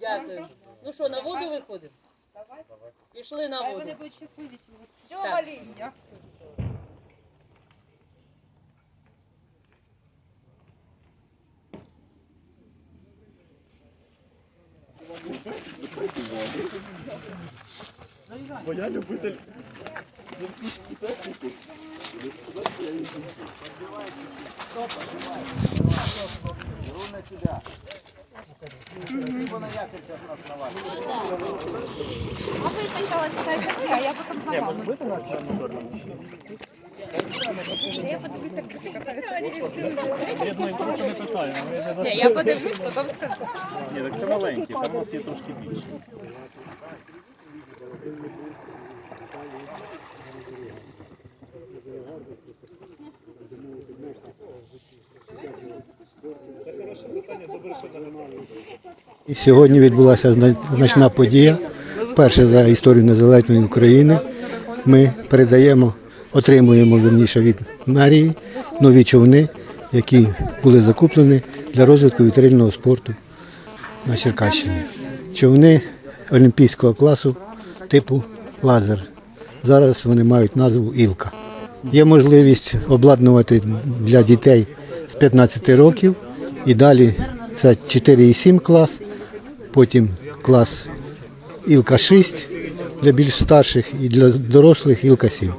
Дякую. Ну що, на воду виходимо? Пішли на воду. вони будуть щасливі. ці от. Так. А спочатку сідайте ви, а я потім за вами. Я подивлюся, як ти Ні, я подивлюсь, потім скажу. Ні, так це маленький, там у нас є трошки більше. І Сьогодні відбулася значна подія. Перше за історію незалежної України. Ми передаємо, отримуємо верніше від мерії нові човни, які були закуплені для розвитку вітрильного спорту на Черкащині. Човни олімпійського класу типу лазер. Зараз вони мають назву Ілка. Є можливість обладнувати для дітей з 15 років і далі це 4,7 клас, потім клас Ілка 6 для більш старших і для дорослих Ілка 7.